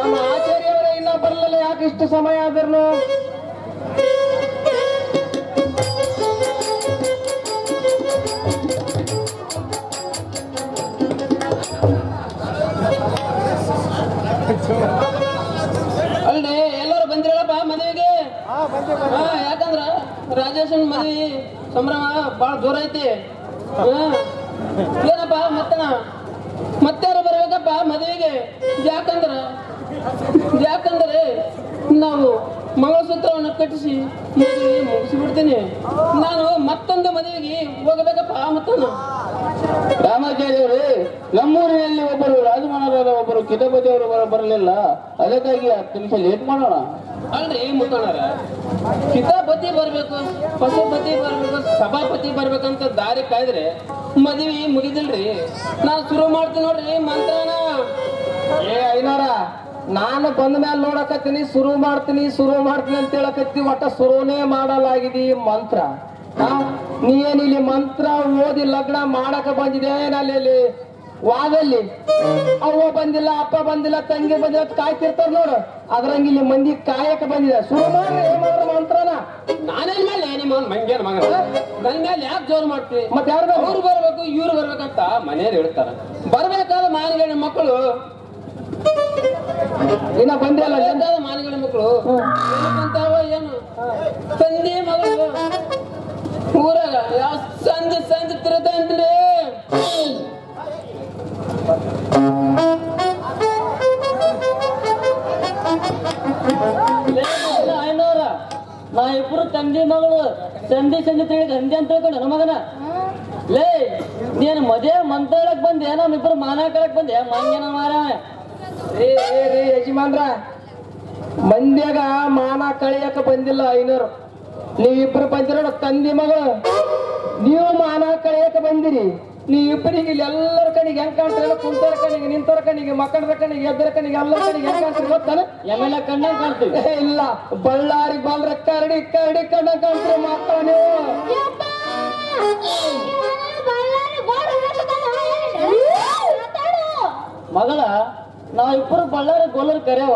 ನಮ್ಮ ಆಚಾರ್ಯವರ ಇನ್ನ ಬರಲಿಲ್ಲ ಯಾಕೆ ಇಷ್ಟು ಸಮಯ ಆದ್ರೂ ಅಲ್ರಿ ಎಲ್ಲರೂ ಬಂದಿರಲ್ಲಪ್ಪ ಮದುವೆಗೆ? ಹಾ ಯಾಕಂದ್ರ? ರಾಜೇಶನ್ ಮದ್ವಿ ಸಂಭ್ರಮ ಬಾಳ ದೂರ ಐತಿ. ಏನಪ್ಪ ಮತ್ತನ? ಯಾಕಂದ್ರ ಯಾಕಂದ್ರೆ ನಾವು ಮಂಗಳಸೂತ್ರವನ್ನು ಕಟ್ಟಿಸಿ ಮದುವೆ ಮುಗಿಸಿಬಿಡ್ತೀನಿ. ನಾನು ಮತ್ತೊಂದು ಮದುವೆಗೆ ಹೋಗಬೇಕಪ್ಪ ಮತ್ತೊಂದು ರಾಮಾಚಾರ್ಯವರು ನಮ್ಮೂರಿನಲ್ಲಿ ಒಬ್ಬರು ರಾಜಮಹಾರಾಜ ಒಬ್ಬರು ಕಿತಪತಿಯವರು ಬರಲಿಲ್ಲ. ಅದಕ್ಕಾಗಿ ಹತ್ತು ನಿಮಿಷ ಲೇಟ್ ಮಾಡೋಣ. ಅಲ್ರಿ ಮುತ್ತಣ್ಣ ಕಿತಾಪತಿ ಬರ್ಬೇಕು ಪಶುಪತಿ ಬರ್ಬೇಕು ಸಭಾಪತಿ ಬರ್ಬೇಕಂತ ದಾರಿ ಕಾಯ್ದ್ರೆ ಮದುವೆ ಮುಗಿದಿಲ್ರಿ. ನಾನು ಶುರು ಮಾಡ್ತೀನಿ ನೋಡ್ರಿ ಮಂತ್ರನ. ಏ ಐನಾರ ನಾನು ಬಂದ ಮೇಲೆ ನೋಡಕತ್ತೀನಿ ಶುರು ಮಾಡ್ತೀನಿ ಶುರು ಮಾಡ್ತೀನಿ ಅಂತ ಹೇಳಕತ್ತಿ ಒಟ್ಟ ಶುರುನೇ ಮಾಡಲಾಗಿದೆ ಮಂತ್ರ? ನೀ ಏನ್ ಇಲ್ಲಿ ಮಂತ್ರ ಓದಿ ಲಗ್ನ ಮಾಡಕ ಬಂದಿದೆ ಅಲ್ಲಿ ವಾದಲ್ಲಿ? ಅವ್ವ ಬಂದಿಲ್ಲ ಅಪ್ಪ ಬಂದಿಲ್ಲ ತಂಗಿ ಬಂದಿಲ್ಲ ಕಾಯ್ತಿರ್ತಾರ ನೋಡು. ಅದ್ರಂಗ ಇಲ್ಲಿ ಮಂದಿ ಕಾಯಕ ಬಂದಿದೆ. ಶುರು ಮಾಡ್ರಿ ಮಂತ್ರನ? ನಾನೇನ್ ಮೇಲೆ ನಿಮ್ಮ ಮಗ. ನನ್ ಮೇಲೆ ಯಾಕೆ ಜೋರ್ ಮಾಡ್ತೀವಿ ಮತ್ತೆ ಯಾರು ಅವ್ರು ಬರ್ಬೇಕು ಇವ್ರು ಬರ್ಬೇಕಂತ ಮನೆಯವ್ರು ಹೇಳ್ತಾರ. ಬರ್ಬೇಕಾದ್ರೆ ಮಾನಗಣ ಮಕ್ಕಳು ಇನ್ನ ಬಂದಿಲ್ಲ ಎಂತ ಮಾಲಿಗಳ ಮಕ್ಕಳು. ಏನಕ್ಕಂತಾವ ಏನು? ತಂದೆ ಮಗಳು. ಊರಾಗ ಯಾವ ಸಂಜೆ ಸಂಜೆ ತಿರುತ್ತ ಅಂತೀರಿ ಐನೂರ ನಾ ಇಬ್ರು ತಂದೆ ಮಗಳು. ಸಂಧಿ ಸಂಧಿ ತಿಳಿ ಹಂದಿ ಅಂತ ತಿಳ್ಕೊಂಡು ನನ್ನ ಮಗನ. ಲೇ ನೀನು ಮದುವೆ ಮಂತಾಡಕ್ ಬಂದೆ ನಮ್ಮಿಬ್ರು ಮಾನ ಕಳಕ್ ಬಂದೆ. ಮಂಗನ ಮಾರ ರೀ ಯಜಮಾನ್ರ ಮಂದ್ಯಾಗ ಮಾನ ಕಳಿಯಕ ಬಂದಿಲ್ಲ ಐನೂರು. ನೀವಿಬ್ರು ಬಂದಿರೋ ತಂದಿ ಮಗ. ನೀವು ಮಾನ ಕಳಿಯಕ ಬಂದಿರಿ. ನೀವಿಬ್ಬರಿಗೆ ಇಲ್ಲಿ ಎಲ್ಲರ ಕಣಿಗೆ ಹೆಂಗ್ ಕಾಣ್ತಾರೆ ಕುಂತರ ಕಣಿಗೆ ನಿಂತರ ಕಣಿಗೆ ಮಕ್ಕಳ ಕಣಿಗೆ ಎದ್ದರ ಕಣಿಗೆ ಎಲ್ಲರ ಕಣಿಗೆ ಹೆಂಗ್ ಕಾಣ್ತೀರಿ ಗೊತ್ತಾನ ಕಣ್ಣ ಕಣ್ಣಂಗ್ ಕಾಣ್ತೀವಿ ಇಲ್ಲ. ಬಳ್ಳಾರಿ ಬಾಲ್ರ ಕರಡಿ ಕರಡಿ ಕಣ್ಣ ಕಾಣ್ತೀರಿ ಮಕ್ಕಳ ನೀವು. ಮಗಳ ನಾವ್ ಇಬ್ಬರು ಬಳ್ಳಾರಿ ಗೋಲರ್ ಕರೆಯವ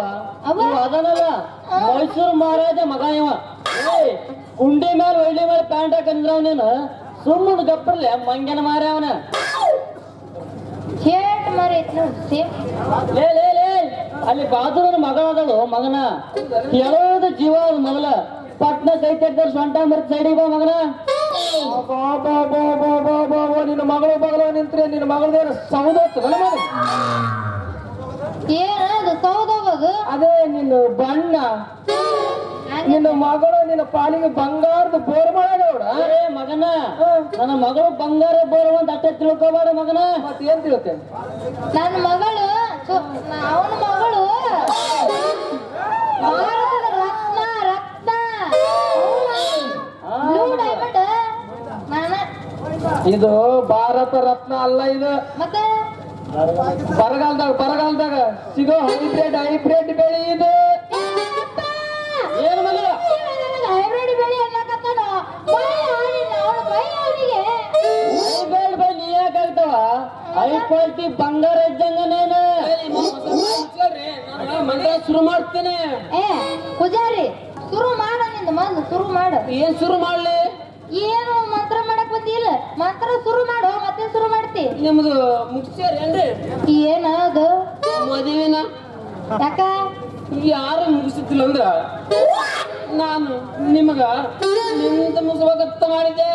ಅದನಲ್ಲ. ಮೈಸೂರು ಮಹಾರಾಜ ಮಗ ಇವ ಏ, ಕುಂಡಿ ಮೇಲೆ ಒಳ್ಳೆ ಮೇಲೆ ಪ್ಯಾಂಟ್ ಹಾಕಂದ್ರ ನೀನು ಸುಮ್ಮನೆ ಗಪ್ಪರ್ಲೆ ಮಂಗನ ಮಾರ ಅವನ. ಲೇ ಲೇ ಲೇ. ಅಲ್ಲಿ ಬಾದೂರನ ಮಗಳದಳು ಮಗನ. ಹೇಳೋದು ಜೀವ ಅದು ಮೊದಲ. ಪಟ್ನ ಕೈ ತೆಗ್ದಾರ ಸೊಂಟ ಮರ್ತ್ ಸೈಡಿಗೆ ಬಾ ಮಗನ. ಬಾ, ಬಾ, ಬಾ, ಬಾ, ಬಾ, ಬಾ, ಬಾ, ನಿನ್ನ ಮಗಳು ಬಗಲ ನಿಂತ್ರೆ ನಿನ್ನ ಮಗಳದೇನ ಸೌದತ್ತು ಅದೇ ನಿನ್ನ ಬಣ್ಣ. ನಿನ್ನ ಮಗಳು ನಿನ್ನ ಪಾಲಿಗೆ ಬಂಗಾರದ ಬೋರ್ ಮಾಡೋಡ ಏ ಮಗನ ನನ್ನ ಮಗಳು ಬಂಗಾರ ಬೋರ್ ಅಂತ ಅಟ್ಟೆ ತಿಳ್ಕೊಬೇಡ ಮಗನ. ಮತ್ತೆ ಏನ್ ತಿಳ್ತೆ? ನನ್ನ ಮಗಳು ಅವನ ಮಗಳು. ಭಾರತದ ರತ್ನ ರತ್ನ. ಬ್ಲೂ ಡೈಮಂಡ್ ನಾನ ಇದು ಭಾರತ ರತ್ನ ಅಲ್ಲ ಇದು. ಮತ್ತೆ? ಬರಗಾಲದಾಗ ಬರಗಾಲದಾಗ ಸಿಗೋ ಹೈಬ್ರಿಡ್ ಹೈಬ್ರಿಡ್ ಬೆಳಿ ಇದು ಏನು ಹೈಬ್ರಿಡ್ ಬೆಳಿ ಅನ್ನಕತ್ತಾನ ಅವನಿಗೆ ಅವನ ಹೈ ಕ್ವಾಲಿಟಿ ಬಂಗಾರ ಇದ್ದಂಗ ನೀನು. ಶುರು ಮಾಡ್ತೇನೆ. ಏ ಪೂಜಾರಿ ಶುರು ಮಾಡ ನಿಂದ ಮೊದಲು ಶುರು ಮಾಡು. ಏನ್ ಶುರು ಮಾಡ್ಲಿ ಏನು ಮಂತ್ರ ಮಾಡಕ್ ಬಂದಿಲ್ಲ ಮಂತ್ರ ಶುರು ಮಾಡು ಮತ್ತೆ ಶುರು ಮಾಡ್ತಿ ನಿಮ್ದು ಮುಗಿಸ್ಯಾರೇನ್ರಿ ಏನ ಏನದು? ಮದುವೆನ? ಯಾಕ? ಯಾರು ಮುಗಿಸುತ್ತಿಲ್ಲ ಅಂದ್ರ ನಾನು ನಿಮಗ ನಿಂತ ಮುಗಿಸ್ಬೇಕಂತ ಮಾಡಿದೆ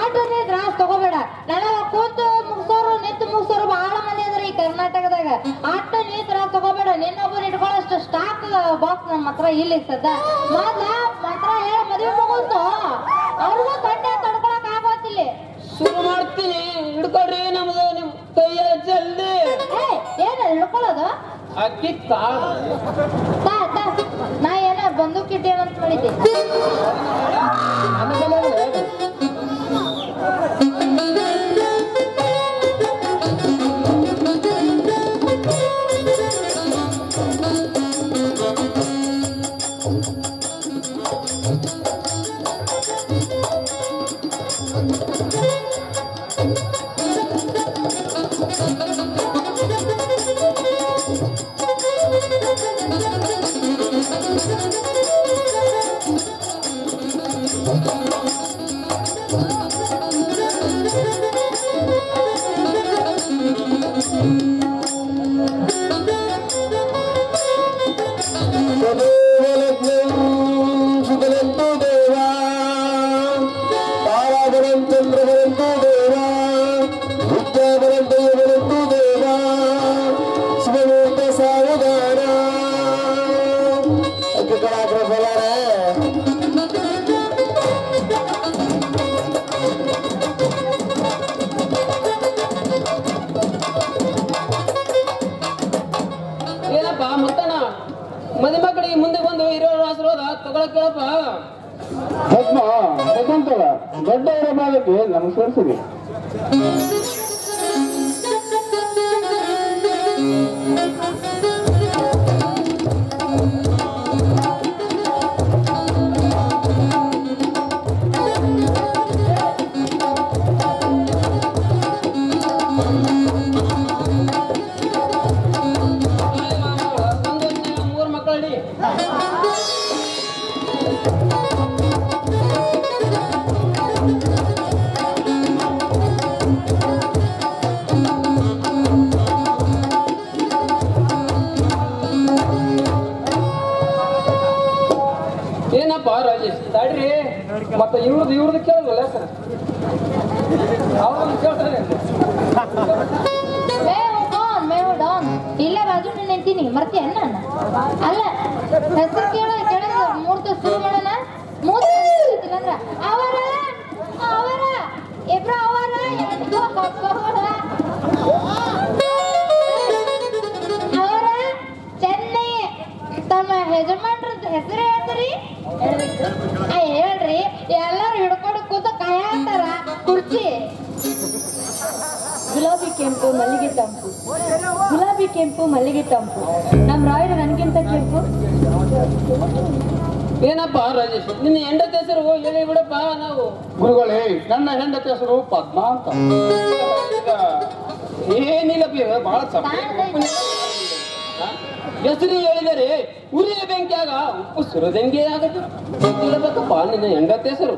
ಆಟೋನೇ ದ್ರಾಸ್ ತಗೋಬೇಡ. ನನಗ ಕೂತು ಮುಗಿಸೋರು ನಿಂತು ಮುಗಿಸೋರು ಬಹಳ ಮಂದಿ ಅದ್ರ ಈ ಕರ್ನಾಟಕದಾಗ. ಆಟೋ ನೀ ತ್ರಾಸ್ ತಗೋಬೇಡ. ನಿನ್ನೊಬ್ಬರು ಇಟ್ಕೊಳ್ಳೋಷ್ಟು ಸ್ಟಾಕ್ ಬಾಕ್ಸ್ ನಮ್ಮ ಹತ್ರ ಇಲ್ಲಿ ಸದ್ದ. ಮೊದ್ಲ ಮಾತ್ರ ಹೇಳ ಮದುವೆ ಮುಗಿಸ್ತು ಅವ್ರಿಗೂ ಕಂಡೆ ತಡ್ಕೊಳಕ್ ಆಗೋತಿಲ್ಲ ಶುರು ಮಾಡ್ತೀನಿ ಹಿಡ್ಕೊಳ್ರಿ ನಮ್ದು ನಿಮ್ ಕೈಯ ಜಲ್ದಿ. ಏನ ಹಿಡ್ಕೊಳ್ಳೋದು ಅಕ್ಕಿ ತಾ ನಾ ಏನ ಬಂದೂಕ್ ಇಟ್ಟೇನಂತ ಮಾಡಿದ್ದೆ ಮುಂದೆ ಬಂದು ಇರೋ ಆಶೀರ್ವಾದ ತಗೊಳಕ್ ಹೇಳಪ್ಪ ಪದ್ಮ ಶಕುಂತಲ ದೊಡ್ಡವರ ಭಾಗಕ್ಕೆ ನಮಸ್ಕರಿಸಿದೆ ಇಲ್ಲೇ ಬಾಜು ನಿಂತೀನಿ ಮರ್ತಿ ಅಣ್ಣ ಅಲ್ಲ, ಹೆಸರು ಕೇಳ ಕೇಳ ಮೂರ್ತ ಶುರು ಮಾಡೋಣ ಮೂರ್ತ ಅಂದ್ರ ಅವರ ಅವರ, ಇಬ್ರು. ಅವರ ಕೆಂಪು ಮಲ್ಲಿಗೆ ತಂಪು. ಗುಲಾಬಿ ಕೆಂಪು ಮಲ್ಲಿಗೆ ತಂಪು. ನಮ್ಮ ರಾಯರ ನನಗಿಂತ ಕೆಂಪು? ಏನಪ್ಪ ರಾಜೇಶ್? ನಿನ್ನ ಹೆಂಡತಿ ಹೆಸರು ಹೇಳಿ ಬಿಡಪ್ಪ ನಾವು. ಗುರುಗಳೇ ನನ್ನ ಹೆಂಡತಿ ಹೆಸರು ಪದ್ಮ ಅಂತ. ಏನಿಲ್ಲ ಬಹಳ ಹೆಸರು ಹೇಳಿದರೆ ಉರಿಯ ಬೆಂಕಿಯಾಗ ಉಪ್ಪು ಸುರದಂಗೆ ಆಗದು ನಿನ್ನ ಹೆಂಡತಿ ಹೆಸರು.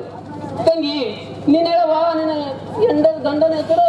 ತಂಗಿ ನೀನ್ ಹೇಳವ ನಿನ್ನ ಹೆಂಡ ಗಂಡನ ಹೆಸರು.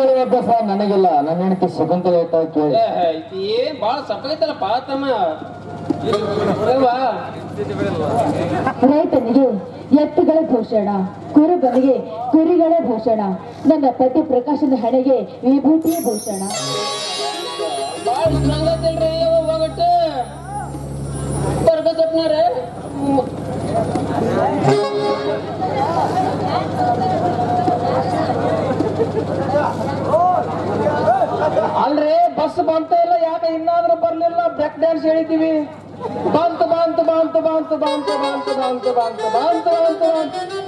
ಹೇಳುವ ಅಭ್ಯಾಸ ನನಗಿಲ್ಲ. ನನ್ನ ಹೆಂಡತಿ ಸುಗಂಧ ಅಂತ ಕೇಳಿ ಏನ್ ಬಾಳ ಸಪ್ಪಗೈತಲ್ಲಪ್ಪ ತಮ್ಮ. ಅಲ್ವಾ? ರೈತನಿಗೆ ಎತ್ತುಗಳ ಭೂಷಣ ಕುರುಬನಿಗೆ ಕುರಿಗಳ ಭೂಷಣ ನನ್ನ ಪತಿ ಪ್ರಕಾಶನ ಹಣೆಗೆ ವಿಭೂತಿಯ ಭೂಷಣ. ಬಾಳ ಅಲ್ರಿ ಬಸ್ ಬಂತ ಇಲ್ಲ ಯಾಕೆ ಇನ್ನಾದ್ರೂ ಬರ್ಲಿಲ್ಲ ಬ್ಯಾಕ್ ಡ್ಯಾನ್ಸ್ ಹೇಳಿದೀವಿ ಬಂತು ಬಂತು ಬಂತು ಬಂತು ಬಂತು ಬಂತು ಬಂತು ಬಂತು ಬಂತು ಬಂತು ಬಂತು